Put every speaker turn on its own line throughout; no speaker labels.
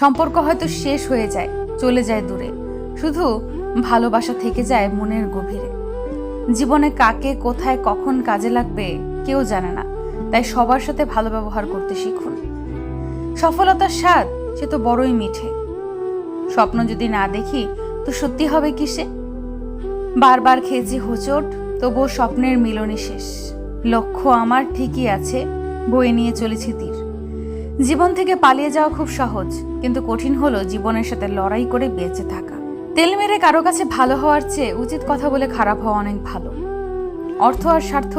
সম্পর্ক হয়তো শেষ হয়ে যায়, চলে যায় দূরে। শুধু ভালোবাসা থেকে যায় মনের গভীরে। জীবনে কাকে, কোথায়, কখন কাজে লাগবে কেউ জানে না, তাই সবার সাথে ভালো ব্যবহার করতে শিখুন। সফলতার স্বাদ, সে তো বড়ই মিঠে। স্বপ্ন যদি না দেখি, তো সত্যি হবে কিসে? বারবার খেয়েছি হোঁচট, তবুও স্বপ্নের মিলনই শেষ। লক্ষ্য আমার ঠিকই আছে, বয়ে নিয়ে চলেছি তীর। জীবন থেকে পালিয়ে যাওয়া খুব সহজ। কিন্তু কঠিন হলো জীবনের সাথে লড়াই করে বেঁচে থাকা। তেল মেরে কারও কাছে ভালো হওয়ার চেয়ে উচিত কথা বলে খারাপ হওয়া অনেক ভালো। অর্থ আর স্বার্থ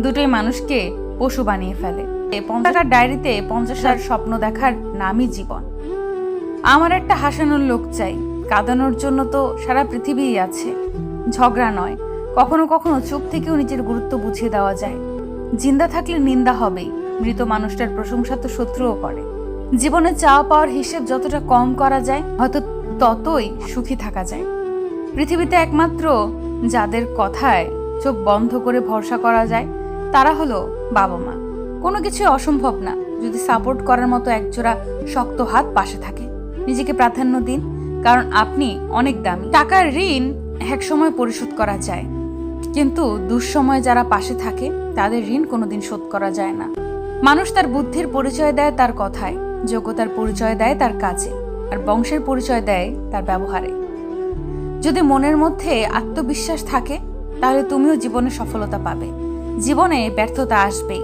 দুটোই মানুষকে পশু বানিয়ে ফেলে। এ পঞ্চাশটার ডায়েরিতে পঞ্চাশটার স্বপ্ন দেখার নামই জীবন। আমার একটা হাসানোর লোক চাই। কাঁদানোর জন্য তো সারা পৃথিবীই আছে। ঝগড়া নয়। কখনো কখনো চুপ থেকেও নিজের গুরুত্ব বুঝিয়ে দেওয়া যায়। জিন্দা থাকলে নিন্দা হবেই। মৃত মানুষটার প্রশংসা তো শত্রুও করে। জীবনে চাওয়া পাওয়ার হিসেব যতটা কম করা যায়, হয়তো ততই সুখী থাকা যায়। পৃথিবীতে একমাত্র যাদের কথায় চোখ বন্ধ করে ভরসা করা যায়, তারা হলো বাবা মা। কোনো কিছু অসম্ভব না, যদি সাপোর্ট করার মতো একজোড়া শক্ত হাত পাশে থাকে। নিজেকে প্রাধান্য দিন, কারণ আপনি অনেক দামি। টাকার ঋণ এক সময় পরিশোধ করা যায়। কিন্তু দুঃসময়ে যারা পাশে থাকে, তাদের ঋণ কোনোদিন শোধ করা যায় না। মানুষ তার বুদ্ধির পরিচয় দেয় তার কথায়। যোগ্যতার পরিচয় দেয় তার কাজে, আর বংশের পরিচয় দেয় তার ব্যবহারে। যদি মনের মধ্যে আত্মবিশ্বাস থাকে, তাহলে তুমিও জীবনে সফলতা পাবে। জীবনে ব্যর্থতা আসবেই।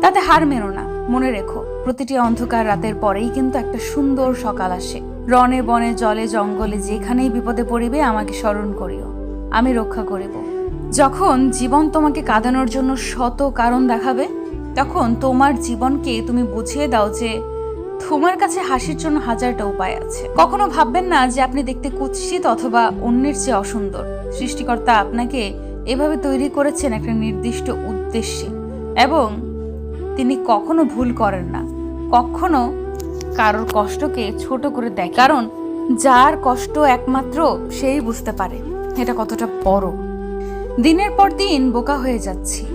তাতে হার মেনো না, মনে রেখো, প্রতিটি অন্ধকার রাতের পরেই কিন্তু একটা সুন্দর সকাল আসে। রনে বনে, জলে, জঙ্গলে, যেখানেই বিপদে পড়িবে, আমাকে স্মরণ করিও। আমি রক্ষা করিব। যখন জীবন তোমাকে কাঁদানোর জন্য শত কারণ দেখাবে তখন তোমার জীবনকে তুমি বুঝিয়ে দাও যে তোমার কাছে হাসির জন্য হাজারটা উপায় আছে। কখনো ভাববেন না যে আপনি দেখতে কুৎসিত অথবা অন্যের চেয়ে অসুন্দর। সৃষ্টিকর্তা আপনাকে এভাবে তৈরি করেছেন একটা নির্দিষ্ট উদ্দেশ্যে এবং তিনি কখনো ভুল করেন না। কখনো কারোর কষ্টকে ছোট করে দেয় কারণ যার কষ্ট একমাত্র সেই বুঝতে পারে। এটা কতটা বড়। দিনের পর দিন বোকা হয়ে যাচ্ছি।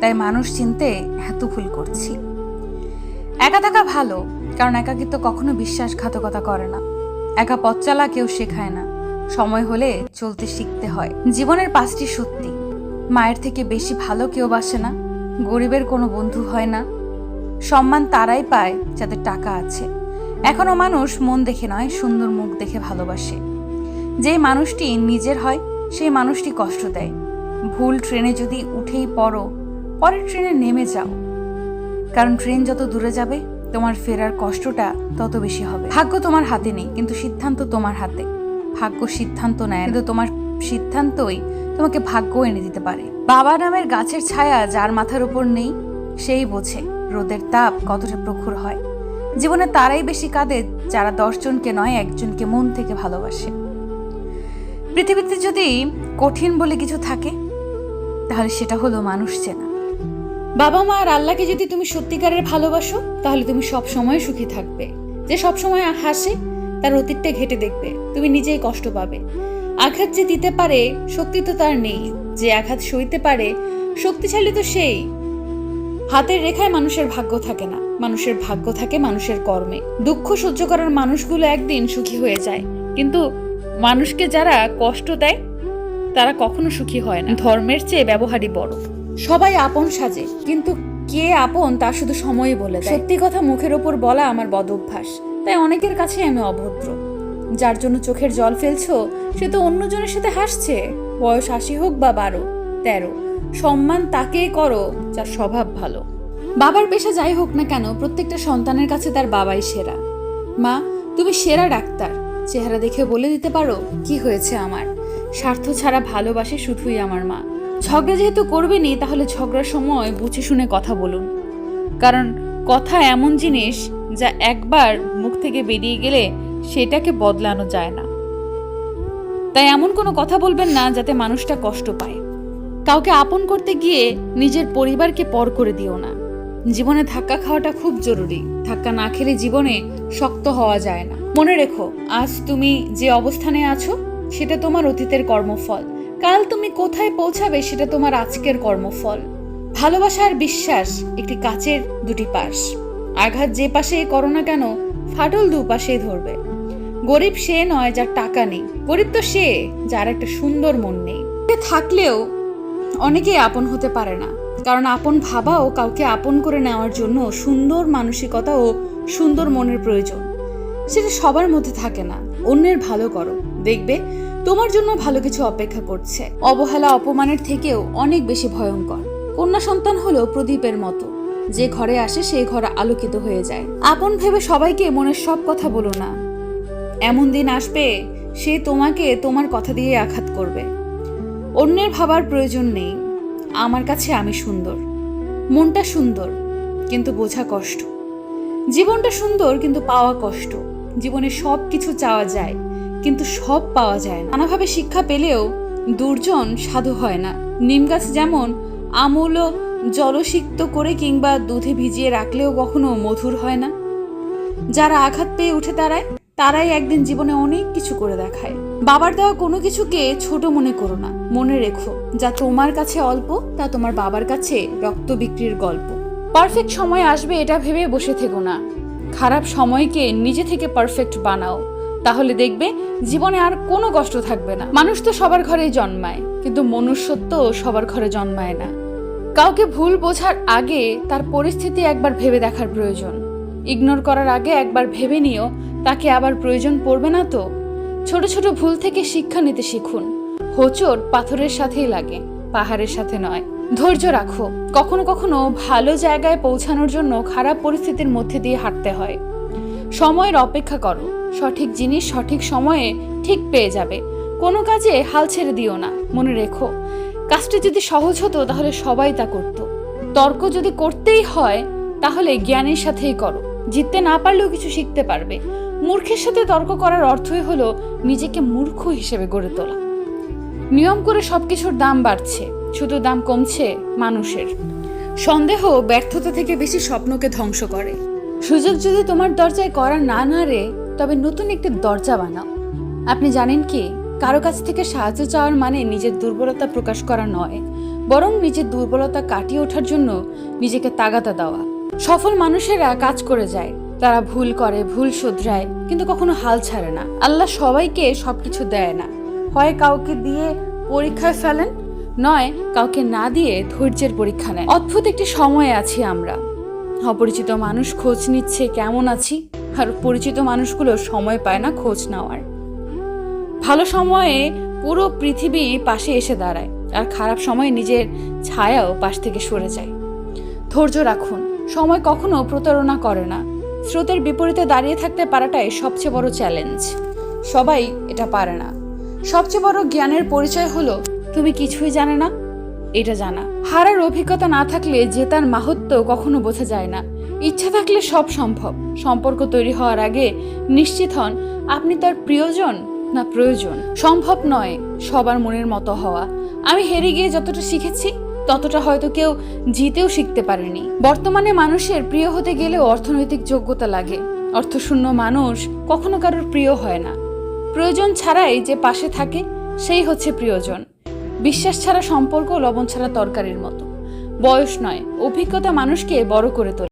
তাই মানুষ চিনতে এত ভুল করছি। একা থাকা ভালো, কারণ একাকিত্ব কখনো বিশ্বাসঘাতকতা করে না। একা পথ চালা কেউ শেখায় না। সময় হলে চলতে শিখতে হয়। জীবনের পাঁচটি সত্যি। মায়ের থেকে বেশি ভালো কেউ বাসে না। গরিবের কোনো বন্ধু হয় না। সম্মান তারাই পায় যাদের টাকা আছে। এখনও মানুষ মন দেখে নয়, সুন্দর মুখ দেখে ভালোবাসে। যেই মানুষটি নিজের হয়, সেই মানুষটি কষ্ট দেয়। ভুল ট্রেনে যদি উঠেই পড়ো পরের ট্রেনে নেমে যাও। কারণ ট্রেন যত দূরে যাবে, তোমার ফেরার কষ্টটা তত বেশি হবে। ভাগ্য তোমার হাতে নেই, কিন্তু সিদ্ধান্ত তোমার হাতে। ভাগ্য সিদ্ধান্ত নেয়, কিন্তু তোমার সিদ্ধান্তই তোমাকে ভাগ্য এনে দিতে পারে। বাবা নামের গাছের ছায়া যার মাথার উপর নেই, সেই বোঝে রোদের তাপ কতটা প্রখর হয়। জীবনে তারাই বেশি কাঁদে, যারা দশজনকে নয়, একজনকে মন থেকে ভালোবাসে। পৃথিবীতে যদি কঠিন বলে কিছু থাকে, তাহলে সেটা হলো মানুষ চেনা। বাবা মা আর আল্লাহকে যদি তুমি সত্যিকারের ভালোবাসো, তাহলে তুমি সব সময় সুখী থাকবে। যে সব সময় হাসে, তার অতীতটা ঘেটে দেখবে। তুমি নিজেই কষ্ট পাবে। আঘাত যে দিতে পারে, শক্তি তো তার নেই। যে আঘাত সইতে পারে, শক্তিশালী তো সেই। হাতের রেখায় মানুষের ভাগ্য থাকে না। মানুষের ভাগ্য থাকে মানুষের কর্মে। দুঃখ সহ্য করার মানুষগুলো একদিন সুখী হয়ে যায়। কিন্তু মানুষকে যারা কষ্ট দেয়, তারা কখনো সুখী হয় না। ধর্মের চেয়ে ব্যবহারই বড়। সবাই আপন সাজে, কিন্তু কে আপন তা শুধু সময়ই বলে সত্যি কথা মুখের ওপর বলা আমার বদ অভ্যাস, তাই অনেকের কাছে আমি অভদ্র। যার জন্য চোখের জল ফেলছো, সে তো অন্যজনের সাথে হাসছে। বয়স আশি হোক বা বারো, তেরো, সম্মান তাকেই করো যার স্বভাব ভালো। বাবার পেশা যাই হোক না কেন, প্রত্যেকটা সন্তানের কাছে তার বাবাই সেরা। মা, তুমি সেরা ডাক্তার। চেহারা দেখে বলে দিতে পারো, কি হয়েছে আমার? স্বার্থ ছাড়া ভালোবাসে শুধুই আমার মা। ঝগড়া যেহেতু করবেনি তাহলে ঝগড়ার সময় বুঝে শুনে কথা বলুন। কারণ কথা এমন জিনিস যা একবার মুখ থেকে বেরিয়ে গেলে সেটাকে বদলানো যায় না। তাই এমন কোনো কথা বলবেন না যাতে মানুষটা কষ্ট পায়। কাউকে আপন করতে গিয়ে নিজের পরিবারকে পর করে দিও না। জীবনে ধাক্কা খাওয়াটা খুব জরুরি। ধাক্কা না খেলে জীবনে শক্ত হওয়া যায় না। মনে রেখো, আজ তুমি যে অবস্থানে আছো, সেটা তোমার অতীতের কর্মফল। কাল তুমি কোথায় পৌঁছাবে সেটা তোমার আজকের কর্মফল। ভালোবাসা আর বিশ্বাস একটি কাচের দুটি পাশ। আঘাত যে পাশে করো না কেন, ফাটল দুপাশেই ধরবে। গরিব সে নয় যার টাকা নেই, গরিব তো সে যার একটা সুন্দর মন নেই। থাকলেও অনেকেই আপন হতে পারে না, কারণ আপন ভাবা ও কাউকে আপন করে নেওয়ার জন্য সুন্দর মানসিকতা ও সুন্দর মনের প্রয়োজন। সেটা সবার মধ্যে থাকে না, অন্যের ভালো করো। দেখবে তোমার জন্য ভালো কিছু অপেক্ষা করছে। অবহেলা অপমানের থেকেও অনেক বেশি ভয়ঙ্কর। কন্যা সন্তান হলো প্রদীপের মতো। যে ঘরে আসে, সেই ঘর আলোকিত হয়ে যায়। আপন ভেবে সবাইকে মনের সব কথা বলো না। এমন দিন আসবে, সে তোমাকে তোমার কথা দিয়ে আঘাত করবে। অন্যের ভাবার প্রয়োজন নেই। আমার কাছে আমি সুন্দর। মনটা সুন্দর, কিন্তু বোঝা কষ্ট। জীবনটা সুন্দর, কিন্তু পাওয়া কষ্ট। জীবনে সব কিছু চাওয়া যায়। কিন্তু সব পাওয়া যায় না। নানাভাবে শিক্ষা পেলেও দুর্জন সাধু হয় না। নিম গাছ যেমন আমূল জলসিক্ত করে কিংবা দুধে ভিজিয়ে রাখলেও কখনো মধুর হয় না। যারা আঘাত পেয়ে উঠে দাঁড়ায়, তারাই একদিন জীবনে অনেক কিছু করে দেখায়। বাবার দেওয়া কোনো কিছুকে ছোট মনে করো না, মনে রেখো, যা তোমার কাছে অল্প, তা তোমার বাবার কাছে রক্ত বিক্রির গল্প। পারফেক্ট সময় আসবে এটা ভেবে বসে থেকো না। খারাপ সময়কে নিজে থেকে পারফেক্ট বানাও। তাহলে দেখবে জীবনে আর কোনো কষ্ট থাকবে না। মানুষ তো সবার ঘরেই জন্মায়, কিন্তু মনুষ্যত্ব সবার ঘরে জন্মায় না। কাউকে ভুল বোঝার আগে তার পরিস্থিতি একবার ভেবে দেখার প্রয়োজন। ইগনোর করার আগে একবার ভেবে নিও, তাকে আবার প্রয়োজন পড়বে না তো? ছোট ছোট ভুল থেকে শিক্ষা নিতে শিখুন। হোঁচট পাথরের সাথেই লাগে, পাহাড়ের সাথে নয়। ধৈর্য রাখো, কখনো কখনো ভালো জায়গায় পৌঁছানোর জন্য খারাপ পরিস্থিতির মধ্যে দিয়ে হাঁটতে হয়। সময়ের অপেক্ষা করো। সঠিক জিনিস সঠিক সময়ে ঠিক পেয়ে যাবে। কোনো কাজে হাল ছেড়ে দিও না, মনে রেখো। কাজটা যদি সহজ হতো, তাহলে সবাই তা করত। তর্ক যদি করতেই হয়, তাহলে জ্ঞানের সাথেই করো। জিততে না পারলেও কিছু শিখতে পারবে। মূর্খের সাথে তর্ক করার অর্থই হলো নিজেকে মূর্খ হিসেবে গড়ে তোলা। নিয়ম করে সবকিছুর দাম বাড়ছে, শুধু দাম কমছে মানুষের। সন্দেহ ব্যর্থতা থেকে বেশি স্বপ্নকে ধ্বংস করে। সুযোগ যদি তোমার দরজায় করা না নাড়ে তবে নতুন একটি দরজা বানাও। আপনি জানেন কি, কারও কাছ থেকে সাহায্য চাওয়ার মানে নিজের দুর্বলতা প্রকাশ করা নয়, বরং নিজের দুর্বলতা কাটিয়ে ওঠার জন্য নিজেকে তাগাদা দেওয়া। সফল মানুষেরা কাজ করে যায়, তারা ভুল করে, ভুল শুধরায়, কিন্তু কখনো হাল ছাড়ে না। আল্লাহ সবাইকে সবকিছু দেয় না। হয় কাউকে দিয়ে পরীক্ষায় ফেলেন, নয়, কাউকে না দিয়ে ধৈর্যের পরীক্ষা নেয় অদ্ভুত একটি সময়ে আছি আমরা। অপরিচিত মানুষ খোঁজ নিচ্ছে, কেমন আছি? আর পরিচিত মানুষগুলো সময় পায় না খোঁজ নেওয়ার। ভালো সময়ে পুরো পৃথিবী পাশে এসে দাঁড়ায় আর খারাপ সময়ে নিজের ছায়াও পাশ থেকে সরে যায়। ধৈর্য রাখুন, সময় কখনো প্রতারণা করে না। স্রোতের বিপরীতে দাঁড়িয়ে থাকতে পারাটাই সবচেয়ে বড় চ্যালেঞ্জ সবাই এটা পারে না। সবচেয়ে বড় জ্ঞানের পরিচয় হলো, তুমি কিছুই জানে না, এটা জানা। হারার অভিজ্ঞতা না থাকলে জেতার মাহাত্ম কখনো বোঝা যায় না। ইচ্ছা থাকলে সব সম্ভব। সম্পর্ক তৈরি হওয়ার আগে নিশ্চিত হন, আপনি তার প্রিয়জন না প্রয়োজন। সম্ভব নয় সবার মনের মতো হওয়া। আমি হেরে গিয়ে যতটা শিখেছি, ততটা হয়তো কেউ জিতেও শিখতে পারেনি। বর্তমানে মানুষের প্রিয় হতে গেলেও অর্থনৈতিক যোগ্যতা লাগে। অর্থশূন্য মানুষ কখনো কারোর প্রিয় হয় না। প্রয়োজন ছাড়াই যে পাশে থাকে, সেই হচ্ছে প্রিয়জন। বিশ্বাস ছাড়া সম্পর্ক, লবণ ছাড়া তরকারির মতো। বয়স নয়, অভিজ্ঞতা মানুষকে বড় করে তোলে।